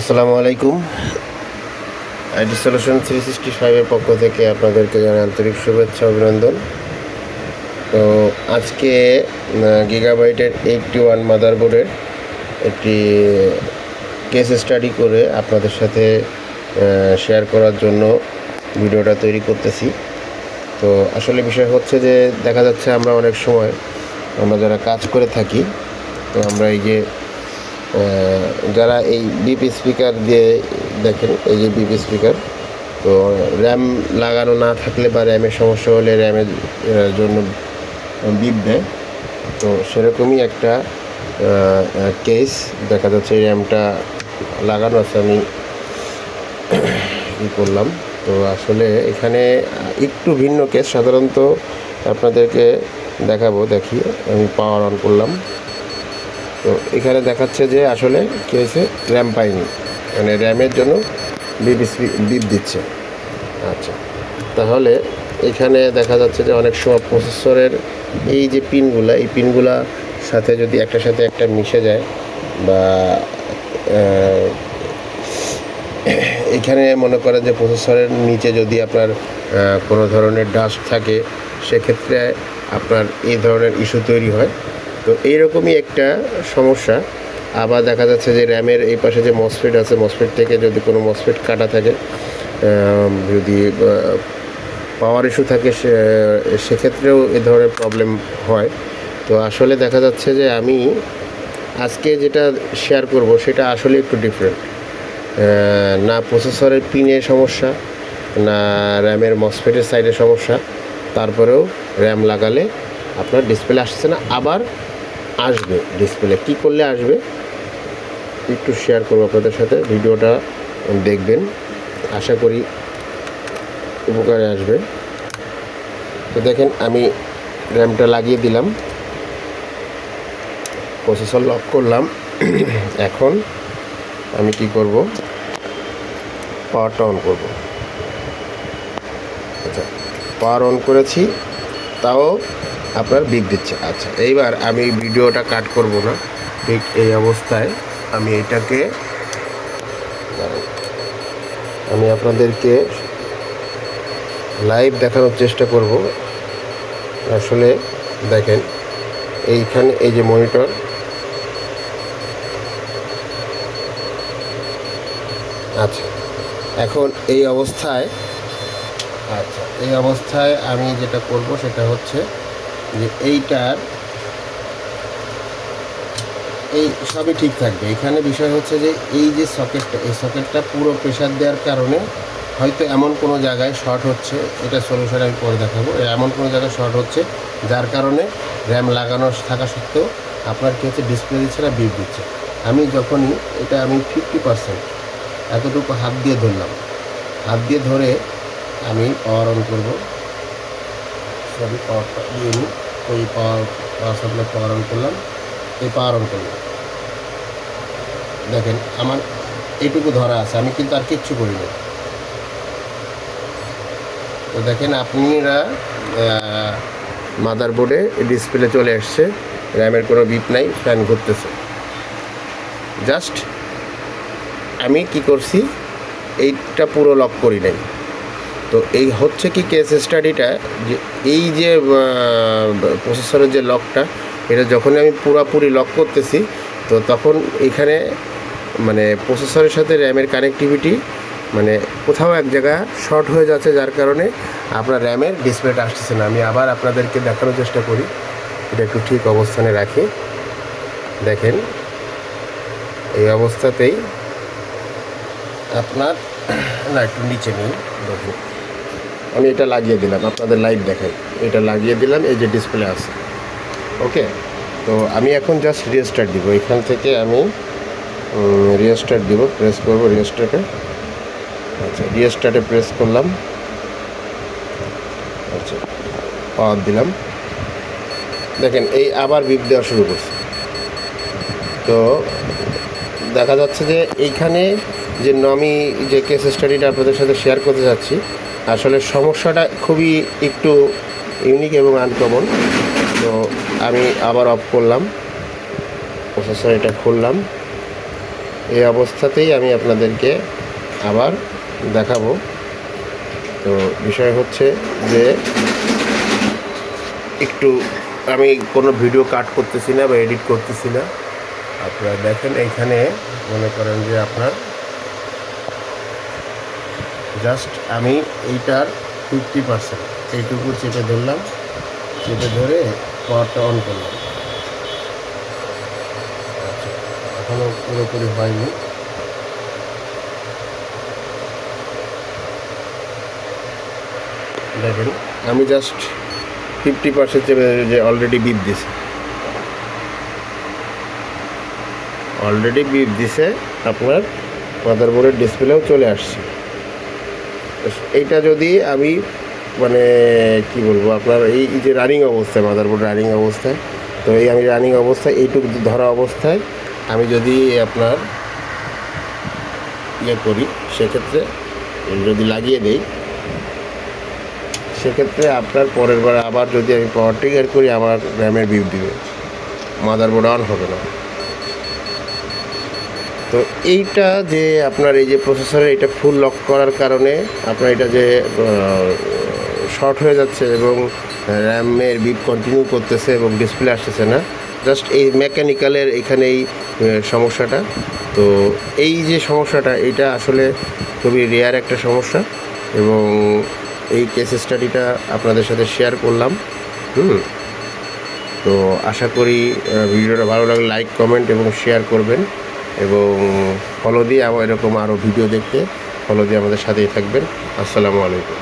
আসসালামু আলাইকুম। IT solution three sixty ফাইভের পক্ষ থেকে আপনাদেরকে জানাই আন্তরিক শুভেচ্ছা, অভিনন্দন। তো আজকে গিগাবাইটের এইটটি ওয়ান মাদারবোর্ডের একটি কেস স্টাডি করে আপনাদের সাথে শেয়ার করার জন্য ভিডিওটা তৈরি করতেছি। তো আসলে বিষয় হচ্ছে যে, দেখা যাচ্ছে আমরা অনেক সময় আমরা যারা কাজ করে থাকি, তো আমরা এই যে যারা এই বিপি স্পিকার দিয়ে দেখেন, এই যে বিপি স্পিকার তো র্যাম লাগানো না থাকলে বা র্যামের সমস্যা হলে র্যামের জন্য বিপ দেয়। তো সেরকমই একটা কেস দেখা যাচ্ছে এই র্যামটা লাগানো আছে, আমি ই করলাম। তো আসলে এখানে একটু ভিন্ন কেস সাধারণত আপনাদেরকে দেখাবো, দেখি, আমি পাওয়ার অন করলাম। তো এখানে দেখাচ্ছে যে আসলে কী হয়েছে? র্যাম পাইনি। মানে র্যামের জন্য বিপ বিপ দিচ্ছে। আচ্ছা। তাহলে এখানে দেখা যাচ্ছে যে অনেক সময় প্রসেসরের এই যে পিনগুলা এই পিনগুলা সাথে যদি একটার সাথে একটা মিশে যায় বা এখানে মনে করেন যে প্রসেসরের নিচে যদি আপনার কোনো ধরনের ডাস্ট থাকে, সেক্ষেত্রে আপনার এই ধরনের ইস্যু তৈরি হয়। তো এইরকমই একটা সমস্যা। আবার দেখা যাচ্ছে যে র্যামের এই পাশে যে মসফেট আছে মসফেট থেকে যদি কোনো মসফেট কাটা থাকে যদি পাওয়ার ইস্যু থাকে সেক্ষেত্রেও এ ধরনের প্রবলেম হয়। তো আসলে দেখা যাচ্ছে যে আমি আজকে যেটা শেয়ার করব, সেটা আসলে একটু ডিফারেন্ট না প্রসেসরের পিনের সমস্যা, না র্যামের মসফেটের সাইডের সমস্যা। তারপরেও র্যাম লাগালে আপনার ডিসপ্লে আসছে না। আবার আসবে ডিসপ্লে। কি করলে আসবে? একটু শেয়ার করব আপনাদের সাথে, ভিডিওটা দেখবেন। আশা করি উপকারে আসবে। তো দেখেন, আমি র্যামটা লাগিয়ে দিলাম। প্রসেসর লক করলাম। এখন আমি কি করব? পাওয়ারটা অন করব। আচ্ছা পাওয়ার অন করেছি। তাও আপনার বিপ দিচ্ছে। আচ্ছা এইবার আমি ভিডিওটা কাট করব না। ঠিক এই অবস্থায় আমি এটাকে। আমি আপনাদেরকে লাইভ দেখানোর চেষ্টা করব। আসলে দেখেন, এইখানে এই যে মনিটর আচ্ছা এখন এই অবস্থায় আচ্ছা এই অবস্থায় আমি যেটা করব সেটা হচ্ছে যে এইটার, এই সবই ঠিক থাকবে। এখানে বিষয় হচ্ছে যে এই যে সকেটটা, এই সকেটটা পুরো প্রেশার দেওয়ার কারণে হয়তো এমন কোনো জায়গায় শর্ট হচ্ছে, এটা সলিউশন আমি পরে দেখাবো। এমন কোনো জায়গায় শর্ট হচ্ছে, যার কারণে র্যাম লাগানো থাকা সত্ত্বেও আপনার কী হচ্ছে ডিসপ্লে দিচ্ছে না বিপ দিচ্ছে। আমি যখনই, এটা আমি ফিফটি পার্সেন্ট এতটুকু হাত দিয়ে ধরলাম। হাত দিয়ে ধরে আমি পাওয়ার অন করব। সরি পাওয়ারটা দিয়ে নিই। ওই পাওয়ার পাওয়ার সাপ্লাই পাওয়ার অন করলাম এই পাওয়ার অন করলাম। দেখেন, আমার এইটুকু ধরা আছে, আমি কিন্তু আর কিচ্ছু করিনি তো দেখেন, আপনারা মাদার বোর্ডে ডিসপ্লে চলে আসছে র্যামের কোনো বিপ নাই ফ্যান ঘুরতেছে। জাস্ট আমি কি করছি, এইটা পুরো লক করি নাই। তো এই হচ্ছে কি কেস স্টাডিটা যে এই যে প্রসেসরের যে লকটা এটা যখন আমি পুরোপুরি লক করতেছি, তো তখন এখানে মানে প্রসেসরের সাথে র্যামের কানেক্টিভিটি মানে কোথাও এক জায়গা শর্ট হয়ে যাচ্ছে, যার কারণে আপনার র্যামের ডিসপ্লেটা আসতেছে না। আমি আবার আপনাদেরকে দেখানোর চেষ্টা করি। এটা একটু ঠিক অবস্থানে রাখি। দেখেন, এই অবস্থাতেই আপনার, না, একটু নিচে নিই দেখুন। আমি এটা লাগিয়ে দিলাম, আপনাদের লাইভ দেখাই। এটা লাগিয়ে দিলাম, এই যে ডিসপ্লে আছে। ওকে তো আমি এখন জাস্ট রিস্টার্ট দিব। এখান থেকে আমি রিস্টার্ট দিব প্রেস করব রিস্টার্টে আচ্ছা রিস্টার্টে প্রেস করলাম। আচ্ছা পাওয়ার দিলাম। দেখেন, এই আবার বিপ দেওয়া শুরু করছে। তো দেখা যাচ্ছে যে এইখানে যে আমি যে কেস স্টাডিটা আপনাদের সাথে শেয়ার করতে যাচ্ছি আসলে সমস্যাটা খুবই একটু ইউনিক এবং আনকমন তো আমি আবার অফ করলাম। প্রসেসর এটা খুললাম। এই অবস্থাতেই আমি আপনাদেরকে আবার দেখাবো। তো বিষয় হচ্ছে যে একটু আমি কোনো ভিডিও কাট করতেছি না বা এডিট করতেছি না। আপনারা দেখেন এইখানে মনে করেন যে আপনার জাস্ট আমি এইটার ফিফটি পার্সেন্ট এইটুকু চেপে ধরলাম, চেপে ধরে পাওয়ারটা অন করলাম। আচ্ছা এখনও পুরোপুরি হয়নি। দেখেন, আমি জাস্ট ফিফটি পার্সেন্ট চেপে যে অলরেডি বিপ দিছে। অলরেডি বিপ দিছে আপনার মাদারবোর্ডের ডিসপ্লেও চলে আসছে। এইটা যদি আমি মানে কি বলব আপনার, এই যে রানিং অবস্থায় মাদারবোর্ড রানিং অবস্থায়, তো এই আমি রানিং অবস্থায়, এইটুকু ধরা অবস্থায়, আমি যদি আপনার ইয়ে করি, সেক্ষেত্রে যদি লাগিয়ে দেই, সেক্ষেত্রে আপনার পরের বার আবার যদি আমি পাওয়ার ট্রিগার করি, আমার র্যামের বিপ দিবে। মাদারবোর্ড অন হবে না। তো এইটা যে আপনার এই যে প্রসেসরে এটা ফুল লক করার কারণে আপনার এটা যে শর্ট হয়ে যাচ্ছে এবং র্যামের বিপ কন্টিনিউ করতেছে এবং ডিসপ্লে আসতেছে না। জাস্ট এই মেকানিক্যালের এখানে এই আহ, সমস্যাটা। তো এই যে সমস্যাটা এটা আসলে খুবই রেয়ার একটা সমস্যা এবং এই কেস স্টাডিটা আপনাদের সাথে শেয়ার করলাম। হুম। তো আশা করি ভিডিওটা ভালো লাগলে লাইক কমেন্ট এবং শেয়ার করবেন। এবং ফলো দিয়ে আবার এরকম আরও ভিডিও দেখতে। ফলো দিয়ে আমাদের সাথেই থাকবেন। আসসালামু আলাইকুম।